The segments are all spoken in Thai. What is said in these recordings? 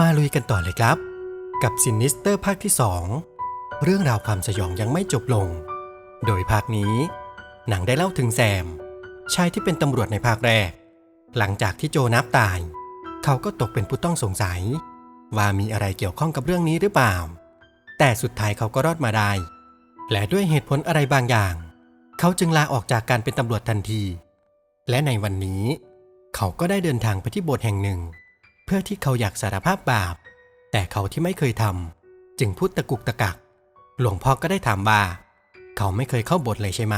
มาลุยกันต่อเลยครับ กับซินิสเตอร์ภาคที่ 2 เรื่องราวความสยองยังไม่จบลง โดยภาคนี้ หนังได้เล่าถึงแซม ชายที่เป็นตำรวจในภาคแรก หลังจากที่โจนับตาย เขาก็ตกเป็นผู้ต้องสงสัย ว่ามีอะไรเกี่ยวข้องกับเรื่องนี้หรือเปล่า แต่สุดท้ายเขาก็รอดมาได้ และด้วยเหตุผลอะไรบางอย่าง เขาจึงลาออกจากการเป็นตำรวจทันที และในวันนี้ เขาก็ได้เดินทางไปที่โบสถ์แห่งหนึ่ง เพื่อที่เขาอยากสารภาพบาป แต่เขาที่ไม่เคยทำจึงพูดตะกุกตะกัก หลวงพ่อก็ได้ถามว่า เขาไม่เคยเข้าโบสถ์เลยใช่ไหม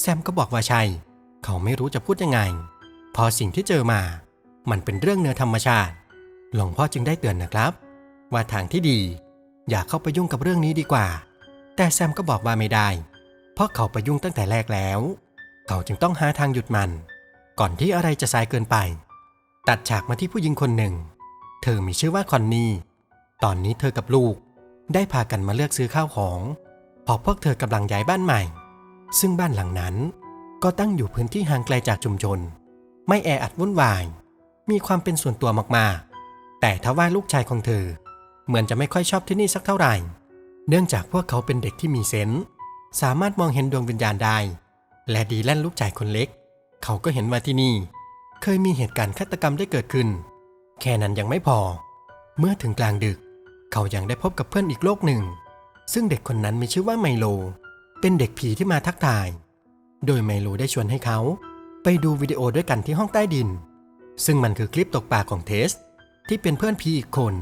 แซมก็บอกว่าใช่ เขาไม่รู้จะพูดยังไง พอสิ่งที่เจอมา มันเป็นเรื่องเนื้อธรรมชาติ หลวงพ่อจึงได้เตือนนะครับ ว่าทางที่ดี อย่าเข้าไปยุ่งกับเรื่องนี้ดีกว่า แต่แซมก็บอกว่าไม่ได้ เพราะเขาไปยุ่งตั้งแต่แรกแล้ว เขาจึงต้องหาทางหยุดมัน ก่อนที่อะไรจะสายเกินไป ตัดฉากมาที่ผู้หญิงคนหนึ่ง เธอมีชื่อว่าคอนนี่ ตอนนี้เธอกับลูกได้พากันมาเลือกซื้อข้าวของ พอพวกเธอกำลังย้ายบ้านใหม่ ซึ่งบ้านหลังนั้นก็ตั้งอยู่พื้นที่ห่างไกลจากชุมชน ไม่แออัดวุ่นวาย มีความเป็นส่วนตัวมากๆ แต่ทว่าลูกชายของเธอ เหมือนจะไม่ค่อยชอบที่นี่สักเท่าไหร่ เนื่องจากพวกเขาเป็นเด็กที่มีเซนส์สามารถมองเห็นดวงวิญญาณได้ และดีแลนลูกชายคนเล็ก เขาก็เห็นว่าที่นี่ เคยมีเหตุการณ์ฆาตกรรมได้เกิดขึ้น แค่นั้นยังไม่พอ เมื่อถึงกลางดึก เขายังได้พบกับเพื่อนอีกโลกหนึ่ง ซึ่งเด็กคนนั้นมีชื่อว่าไมโล เป็นเด็กผีที่มาทักทาย โดยไมโลได้ชวนให้เขาไปดูวิดีโอด้วยกันที่ห้องใต้ดิน ซึ่งมันคือคลิปตกปลาของเทส ที่เป็นเพื่อนผีอีกคน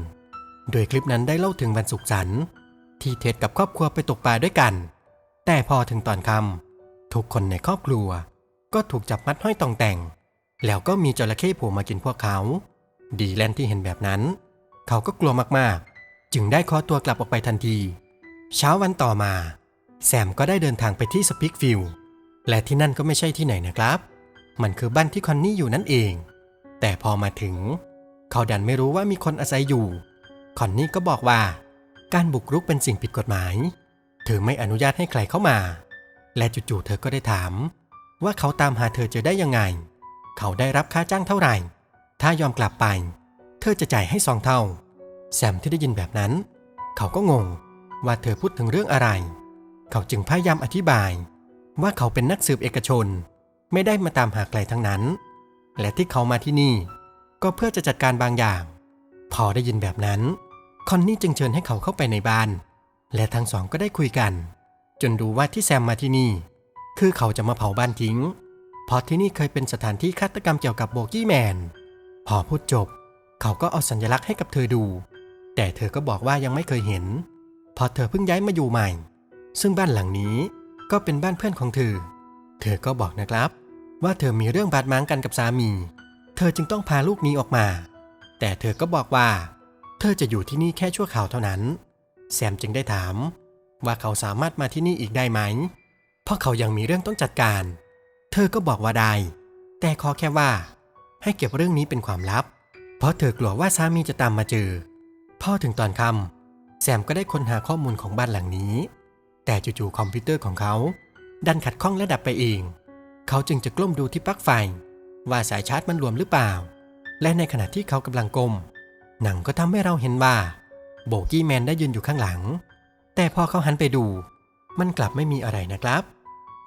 โดยคลิปนั้นได้เล่าถึงวันสุขสันต์ที่เทสกับครอบครัวไปตกปลาด้วยกัน แต่พอถึงตอนค่ำทุกคนในครอบครัว ก็ถูกจับมัดห้อยตองแต่ง แล้วก็มีจระเข้โผล่มากินพวกเขา ดีแลนที่เห็นแบบนั้น เขาก็กลัวมากๆ จึงได้ขอตัวกลับออกไปทันที เช้าวันต่อมา แซมก็ได้เดินทางไปที่สปิกฟิลและที่นั่นก็ไม่ใช่ที่ไหนนะครับ มันคือบ้านที่คอนนี่อยู่นั่นเอง แต่พอมาถึง เขาดันไม่รู้ว่ามีคนอาศัยอยู่ คอนนี่ก็บอกว่า การบุกรุกเป็นสิ่งผิดกฎหมาย เธอไม่อนุญาตให้ใครเข้ามา และจู่ๆเธอก็ได้ถาม ว่าเขาตามหาเธอเจอได้ยังไง เขาได้รับค่าจ้างเท่าไหร่ ถ้ายอมกลับไป เธอจะจ่ายให้สองเท่า แซมที่ได้ยินแบบนั้น เขาก็งงว่าเธอพูดถึงเรื่องอะไร เขาจึงพยายามอธิบาย ว่าเขาเป็นนักสืบเอกชน ไม่ได้มาตามหาใครทั้งนั้น และที่เขามาที่นี่ ก็เพื่อจะจัดการบางอย่าง พอได้ยินแบบนั้น คอนนี่จึงเชิญให้เขาเข้าไปในบ้าน และทั้งสองก็ได้คุยกัน จนดูว่าที่แซมมาที่นี่ คือเขาจะมาเผาบ้านทิ้ง เพราะที่นี่เคยเป็นสถานที่ฆาตกรรมเกี่ยวกับโบกี้แมน พอพูดจบ เขาก็เอาสัญลักษณ์ให้กับเธอดู แต่เธอก็บอกว่ายังไม่เคยเห็นพราะเธอเพิ่งย้ายมาอยู่ใหม่ ซึ่งบ้านหลังนี้ก็เป็นบ้านเพื่อนของเธอ เธอก็บอกนะครับ ว่าเธอมีเรื่องบาดหมางกันกับสามี เธอจึงต้องพาลูกหนี้ออกมา แต่เธอก็บอกว่า เธอจะอยู่ที่นี่แค่ชั่วคราวเท่านั้น แซมจึงได้ถาม ว่าเขาสามารถมาที่นี่อีกได้ไหม เพราะเขายังมีเรื่องต้องจัดการ เธอก็บอกว่าได้ แต่ขอแค่ว่า ให้เก็บเรื่องนี้เป็นความลับ เพราะเธอกลัวว่าสามีจะตามมาเจอ พอถึงตอนค่ำแซมก็ได้ค้นหาข้อมูลของบ้านหลังนี้ แต่จู่ๆคอมพิวเตอร์ของเขา ดันขัดข้องและดับไปเอง เขาจึงจะกล้มดูที่ปลั๊กไฟ ว่าสายชาร์จมันรวมหรือเปล่า และในขณะที่เขากำลังก้มหนังก็ทำให้เราเห็นว่า โบกี้แมนได้ยืนอยู่ข้างหลัง แต่พอเขาหันไปดู มันกลับไม่มีอะไรนะครับ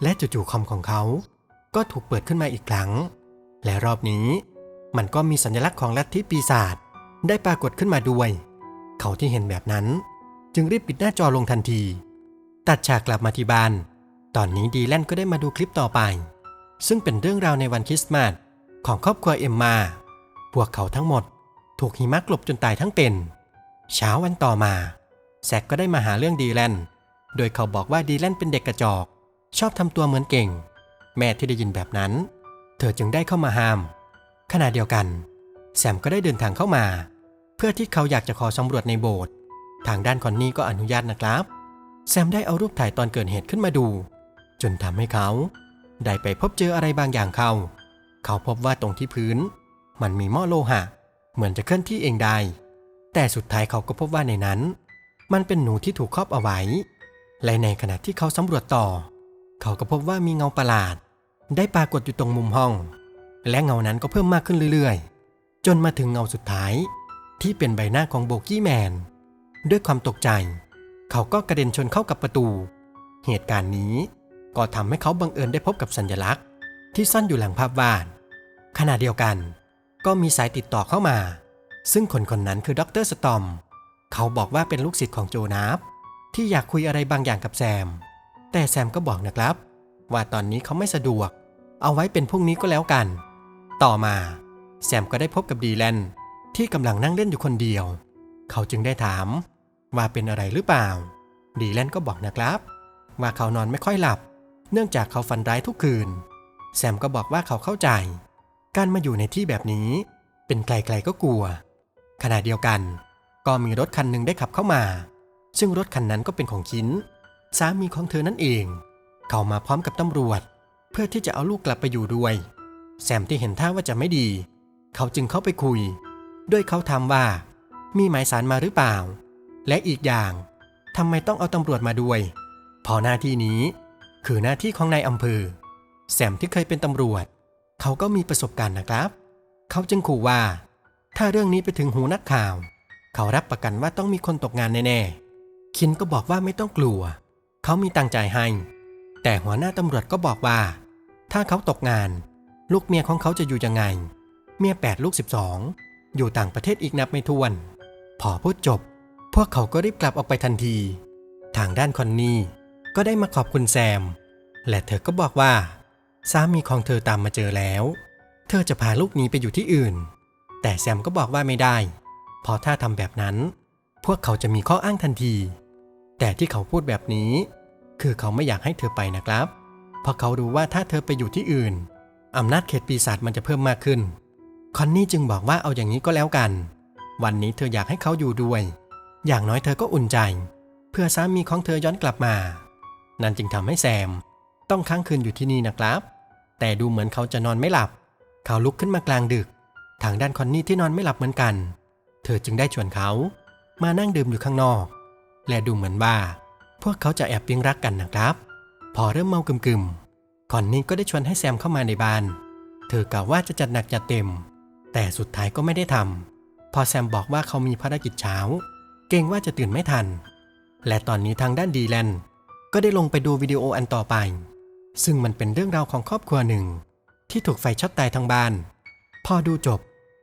และจู่ๆคอมของเขา ก็ถูกเปิดขึ้นมาอีกครั้ง และรอบนี้มันก็มีสัญลักษณ์ของลัทธิปีศาจได้ปรากฏขึ้นมาด้วย เขาที่เห็นแบบนั้น จึงรีบปิดหน้าจอลงทันที ตัดฉากกลับมาที่บ้าน ตอนนี้ดีแลนก็ได้มาดูคลิปต่อไป ซึ่งเป็นเรื่องราวในวันคริสต์มาสของครอบครัวเอ็มมา พวกเขาทั้งหมดถูกหิมะกลบจนตายทั้งเป็น เช้าวันต่อมา แซกก็ได้มาหาเรื่องดีแลน โดยเขาบอกว่าดีแลนเป็นเด็กกระจอก ชอบทำตัวเหมือนเก่ง แม่ที่ได้ยินแบบนั้น เธอจึงได้เข้ามาห้าม ขณะเดียวกัน แซมก็ได้เดินทางเข้ามา เพื่อที่เขาอยากจะขอสำรวจในโบสถ์ทางด้านคอนนี่ก็อนุญาตนะครับ แซมได้เอารูปถ่ายตอนเกิดเหตุขึ้นมาดู จนทำให้เขา ได้ไปพบเจออะไรบางอย่างเขาเขาพบว่าตรงที่พื้น มันมีหม้อโลหะ เหมือนจะเคลื่อนที่เองได้ แต่สุดท้ายเขาก็พบว่าในนั้น มันเป็นหนูที่ถูกครอบเอาไว้และในขณะที่เขาสำรวจต่อ เขาก็พบว่ามีเงาประหลาด ได้ปรากฏอยู่ตรงมุมห้อง และเงานั้นก็เพิ่มมากขึ้นเรื่อยๆ จนมาถึงเงาสุดท้าย ที่เป็นใบหน้าของโบกี้แมน ด้วยความตกใจ เขาก็กระเด็นชนเข้ากับประตู เหตุการณ์นี้ก็ทำให้เขาบังเอิญได้พบกับสัญลักษณ์ ที่ซ่อนอยู่หลังภาพวาดขณะเดียวกัน ก็มีสายติดต่อเข้ามา ซึ่งคนคนนั้นคือดรสตอม เขาบอกว่าเป็นลูกศิษย์ของโจนาฟที่อยากคุยอะไรบางอย่างกับแซม แต่แซมก็บอกนะครับ ว่าตอนนี้เขาไม่สะดวก เอาไว้เป็นพรุ่งนี้ก็แล้วกัน ต่อมา แซมก็ได้พบกับดีแลนที่กำลังนั่งเล่นอยู่คนเดียว เขาจึงได้ถาม ว่าเป็นอะไรหรือเปล่า ดีแลนก็บอกนะครับ ว่าเขานอนไม่ค่อยหลับ เนื่องจากเขาฝันร้ายทุกคืน แซมก็บอกว่าเขาเข้าใจ การมาอยู่ในที่แบบนี้ เป็นใครๆก็กลัว ขณะเดียวกัน ก็มีรถคันหนึ่งได้ขับเข้ามา ซึ่งรถคันนั้นก็เป็นของคิน สามีของเธอนั่นเอง เขามาพร้อมกับตำรวจ เพื่อที่จะเอาลูกกลับไปอยู่ด้วย แซมที่เห็นท่าว่าจะไม่ดี เขาจึงเข้าไปคุย ด้วยเขาถามว่า มีหมายสารมาหรือเปล่า และอีกอย่างทำไมต้องเอาตำรวจมาด้วย พอหน้าที่นี้ คือหน้าที่ของนายอำเภอ แซมที่เคยเป็นตำรวจ เขาก็มีประสบการณ์นะครับ เขาจึงขู่ว่า ถ้าเรื่องนี้ไปถึงหูนักข่าว เขารับประกันว่าต้องมีคนตกงานแน่ๆ คินก็บอกว่าไม่ต้องกลัว เขามีตังค์จ่ายให้ แต่หัวหน้าตำรวจก็บอกว่า ถ้าเขาตกงาน ลูกเมียของเขาจะอยู่ยังไง เมียแปดลูกสิบสองอยู่ต่างประเทศอีกนับไม่ถ้วน พอพูดจบ พวกเขาก็รีบกลับออกไปทันที ทางด้านคอนนี่ก็ได้มาขอบคุณแซม และเธอก็บอกว่า สามีของเธอตามมาเจอแล้ว เธอจะพาลูกนี้ไปอยู่ที่อื่น แต่แซมก็บอกว่าไม่ได้เพราะถ้าทำแบบนั้น พวกเขาจะมีข้ออ้างทันที แต่ที่เขาพูดแบบนี้ คือเขาไม่อยากให้เธอไปนะครับ เพราะเขารู้ว่าถ้าเธอไปอยู่ที่อื่นอำนาจเขตปีศาจมันจะเพิ่มมากขึ้น คอนนี่จึงบอกว่าเอาอย่างนี้ก็แล้วกัน วันนี้เธออยากให้เขาอยู่ด้วย อย่างน้อยเธอก็อุ่นใจ เพื่อสามีของเธอย้อนกลับมา นั่นจึงทำให้แซม ต้องค้างคืนอยู่ที่นี่นะครับ แต่ดูเหมือนเขาจะนอนไม่หลับ เขาลุกขึ้นมากลางดึก ทางด้านคอนนี่ที่นอนไม่หลับเหมือนกัน เธอจึงได้ชวนเขา มานั่งดื่มอยู่ข้างนอก และดูเหมือนว่า พวกเขาจะแอบปิ๊งรักกันนะครับ พอเริ่มเมากึมๆคอนนี่ก็ได้ชวนให้แซมเข้ามาในบ้าน เธอกล่าวว่าจะจัดหนักจัดเต็ม แต่สุดท้ายก็ไม่ได้ทำพอแซมบอกว่าเขามีภารกิจเช้า เกรงว่าจะตื่นไม่ทัน และตอนนี้ทางด้านดีแลนก็ได้ลงไปดูวิดีโออันต่อไป ซึ่งมันเป็นเรื่องราวของครอบครัวหนึ่ง ที่ถูกไฟช็อตตายทั้งบ้าน พอดูจบ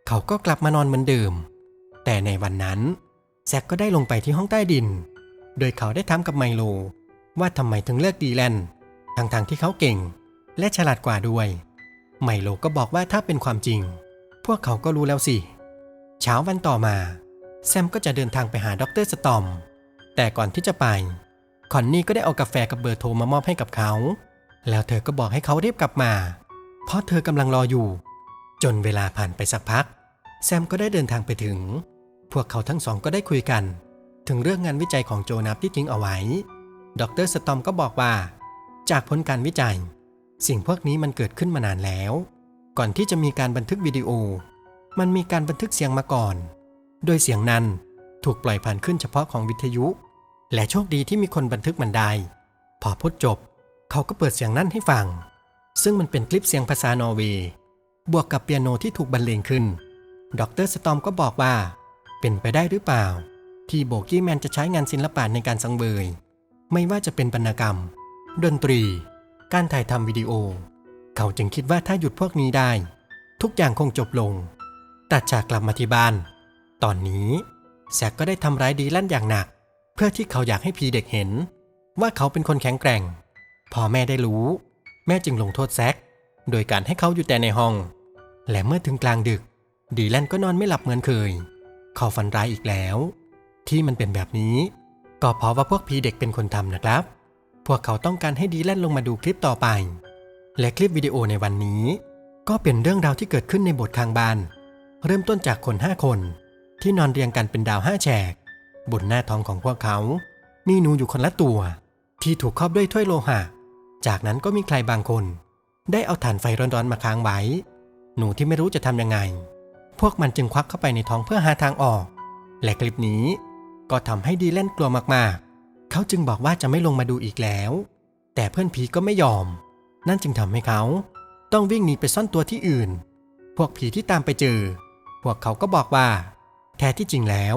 เขาก็กลับมานอนเหมือนเดิม แต่ในวันนั้นแซกก็ได้ลงไปที่ห้องใต้ดิน โดยเขาได้ถามกับไมโล ว่าทำไมถึงเลือกดีแลนทั้งๆทที่เขาเก่ง และฉลาดกว่าด้วย ไมโลก็บอกว่าถ้าเป็นความจริง พวกเขาก็รู้แล้วสิ เช้าวันต่อมา แซมก็จะเดินทางไปหาดรสตอม แต่ก่อนที่จะไป คอนนี่ก็ได้เอากาแฟกับเบอร์โทรมามอบให้กับเขา แล้วเธอก็บอกให้เขารีบกลับมา เพราะเธอกำลังรออยู่ จนเวลาผ่านไปสักพัก แซมก็ได้เดินทางไปถึง พวกเขาทั้งสองก็ได้คุยกัน ถึงเรื่องงานวิจัยของโจนับที่ทิ้งเอาไว้ ดรสตอมก็บอกว่า จากผลการวิจัย สิ่งพวกนี้มันเกิดขึ้นมานานแล้ว ก่อนที่จะมีการบันทึกวิดีโอ มันมีการบันทึกเสียงมาก่อน โดยเสียงนั้นถูกปล่อยผ่านขึ้นเฉพาะของวิทยุ และโชคดีที่มีคนบันทึกมันได้ พอพูดจบ เขาก็เปิดเสียงนั้นให้ฟัง ซึ่งมันเป็นคลิปเสียงภาษานอร์เวย์ บวกกับเปียโนที่ถูกบรรเลงขึ้น ดรสตอมก็บอกว่า เป็นไปได้หรือเปล่า ที่โบกี้แมนจะใช้งานศิลปะในการสังเบยไม่ว่าจะเป็นบรรณกรรม ดนตรี การถ่ายทำวิดีโอ เขาจึงคิดว่าถ้าหยุดพวกนี้ได้ ทุกอย่างคงจบลง ตัดฉากกลับมาที่บ้าน ตอนนี้แซกก็ได้ทำร้ายดีลั่นอย่างหนัก เพื่อที่เขาอยากให้พีเด็กเห็น ว่าเขาเป็นคนแข็งแกร่ง พอแม่ได้รู้ แม่จึงลงโทษแซกโดยการให้เขาอยู่แต่ในห้อง และเมื่อถึงกลางดึก ดีแลนก็นอนไม่หลับเหมือนเคย เขาฝันร้ายอีกแล้ว ที่มันเป็นแบบนี้ ก็เพราะว่าพวกพีเด็กเป็นคนทำนะครับ พวกเขาต้องการให้ดีแลนลงมาดูคลิปต่อไป และคลิปวิดีโอในวันนี้ ก็เป็นเรื่องราวที่เกิดขึ้นในบสถ์ข้างบานเริ่มต้นจากคนห้าคน ที่นอนเรียงกันเป็นดาวห้าแฉก บนหน้าท้องของพวกเขา มีหนูอยู่คนละตัว ที่ถูกครอบด้วยถ้วยโลหะ จากนั้นก็มีใครบางคน ได้เอาถ่านไฟร้อนๆมาค้างไว้ หนูที่ไม่รู้จะทำยังไง พวกมันจึงควักเข้าไปในท้องเพื่อหาทางออก และคลิปนี้ ก็ทำให้ดีแลนกลัวมากๆ เขาจึงบอกว่าจะไม่ลงมาดูอีกแล้ว แต่เพื่อนผีก็ไม่ยอม นั่นจึงทำให้เขาต้องวิ่งหนีไปซ่อนตัวที่อื่น พวกผีที่ตามไปเจอ พวกเขาก็บอกว่า แท้ที่จริงแล้ว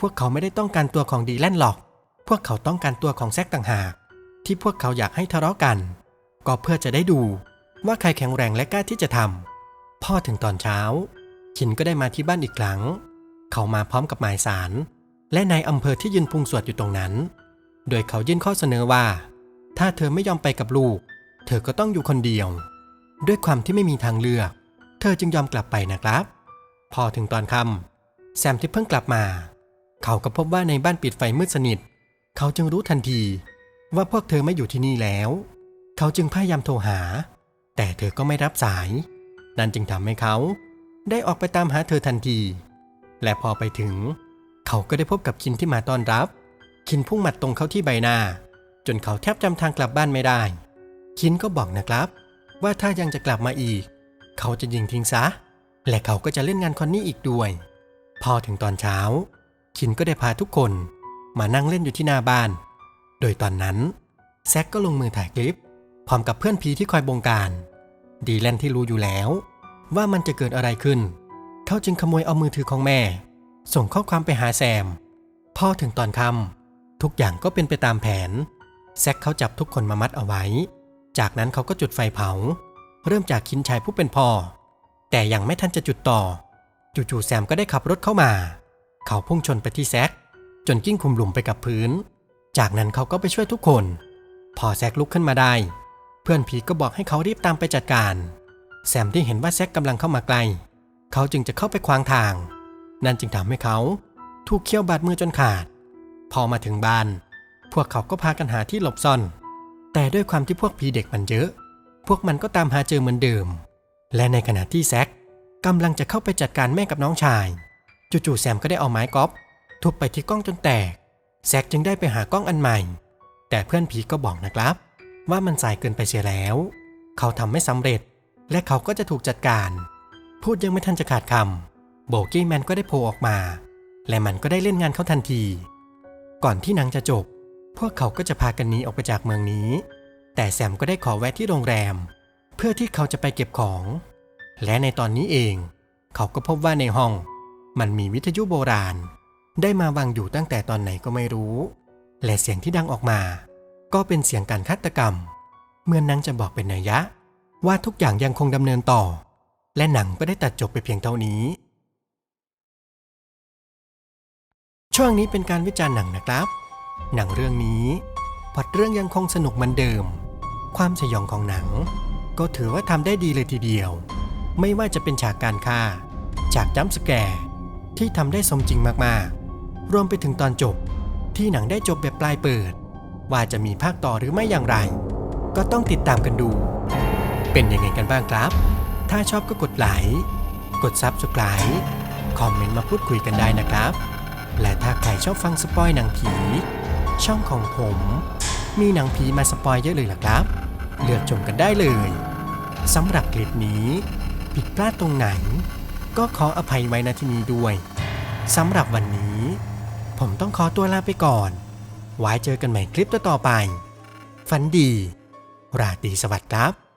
พวกเขาไม่ได้ต้องการตัวของดีแลนหรอก พวกเขาต้องการตัวของแซกต่างหาก ที่พวกเขาอยากให้ทะเลาะกัน ก็เพื่อจะได้ดูว่าใครแข็งแรงและกล้าที่จะทำพ่อถึงตอนเช้าคินก็ได้มาที่บ้านอีกครั้ง เขามาพร้อมกับหมายสาร และนายอำเภอที่ยืนพุงสวดอยู่ตรงนั้น โดยเขายื่นข้อเสนอว่า ถ้าเธอไม่ยอมไปกับลูก เธอก็ต้องอยู่คนเดียว ด้วยความที่ไม่มีทางเลือก เธอจึงยอมกลับไปนะครับ พอถึงตอนค่ำแซมที่เพิ่งกลับมา เขาก็พบว่าในบ้านปิดไฟมืดสนิท เขาจึงรู้ทันที ว่าพวกเธอไม่อยู่ที่นี่แล้ว เขาจึงพยายามโทรหา แต่เธอก็ไม่รับสาย นั่นจึงทำให้เขาได้ออกไปตามหาเธอทันที และพอไปถึงเขาก็ได้พบกับคินที่มาต้อนรับ คินพุ่งหมัดตรงเขาที่ใบหน้า จนเขาแทบจำทางกลับบ้านไม่ได้ คินก็บอกนะครับ ว่าถ้ายังจะกลับมาอีก เขาจะยิงทิ้งซะ และเขาก็จะเล่นงานคอนนี่อีกด้วย พอถึงตอนเช้า คินก็ได้พาทุกคนมานั่งเล่นอยู่ที่หน้าบ้าน โดยตอนนั้นแซกก็ลงมือถ่ายคลิป พร้อมกับเพื่อนผีที่คอยบงการ ดีแลนที่รู้อยู่แล้ว ว่ามันจะเกิดอะไรขึ้น เขาจึงขโมยเอามือถือของแม่ ส่งข้อความไปหาแซม พอถึงตอนค่ำทุกอย่างก็เป็นไปตามแผน แซกเขาจับทุกคนมามัดเอาไว้ จากนั้นเขาก็จุดไฟเผา เริ่มจากคินชายผู้เป็นพ่อ แต่ยังไม่ทันจะจุดต่อ จู่ๆแซมก็ได้ขับรถเข้ามา เขาพุ่งชนไปที่แซกจนกิ้งคุมหลุมไปกับพื้น จากนั้นเขาก็ไปช่วยทุกคน พอแซกลุกขึ้นมาได้ เพื่อนผีก็บอกให้เขารีบตามไปจัดการ แซมที่เห็นว่าแซกกำลังเข้ามาใกล เขาจึงจะเข้าไปขวางทาง นั่นจึงทำให้เขาถูกเคี่ยวบาดมือจนขาด พอมาถึงบ้าน พวกเขาก็พากันหาที่หลบซ่อน แต่ด้วยความที่พวกผีเด็กมันเยอะ พวกมันก็ตามหาเจอเหมือนเดิม และในขณะที่แซกกำลังจะเข้าไปจัดการแม่กับน้องชาย จู่ๆแซมก็ได้เอาไม้กอล์ฟทุบไปที่กล้องจนแตก แซกจึงได้ไปหากล้องอันใหม่ แต่เพื่อนผีก็บอกนะครับ ว่ามันสายเกินไปเสียแล้ว เขาทำไม่สำเร็จ และเขาก็จะถูกจัดการ พูดยังไม่ทันจะขาดคำ โบกี้แมนก็ได้โผล่ออกมา และมันก็ได้เล่นงานเขาทันที ก่อนที่หนังจะจบ พวกเขาก็จะพากันหนีออกไปจากเมืองนี้ แต่แซมก็ได้ขอแวะที่โรงแรม เพื่อที่เขาจะไปเก็บของ และในตอนนี้เอง เขาก็พบว่าในห้อง มันมีวิทยุโบราณ ได้มาวางอยู่ตั้งแต่ตอนไหนก็ไม่รู้ และเสียงที่ดังออกมา ก็เป็นเสียงการฆาตกรรมเมื่อนนังจะบอกเป็นนัยยะ ว่าทุกอย่างยังคงดำเนินต่อ และหนังก็ได้ตัดจบไปเพียงเท่านี้ ช่วงนี้เป็นการวิจารณ์หนังนะครับ หนังเรื่องนี้พอดเรื่องยังคงสนุกเหมือนเดิม ความสยองของหนัง ก็ถือว่าทำได้ดีเลยทีเดียว ไม่ว่าจะเป็นฉากการฆ่า ฉากจัมป์สแกร์ที่ทำได้สมจริงมากๆ รวมไปถึงตอนจบที่หนังได้จบแบบปลายเปิด ว่าจะมีภาคต่อหรือไม่อย่างไร ก็ต้องติดตามกันดู เป็นยังไงกันบ้างครับ ถ้าชอบก็กดไลค์กด Subscribe คอมเมนต์มาพูดคุยกันได้นะครับ และถ้าใครชอบฟังสปอยหนังผี ช่องของผม มีหนังผีมาสปอยเยอะเลยล่ะครับ เลือกชมกันได้เลยสำหรับคลิปนี้ ผิดพลาดตรงไหน ก็ขออภัยไว้ณที่นี้ด้วยสำหรับวันนี้ ผมต้องขอตัวลาไปก่อน ไว้เจอกันใหม่คลิปต่อๆไป ฝันดี ราตรีสวัสดิ์ครับ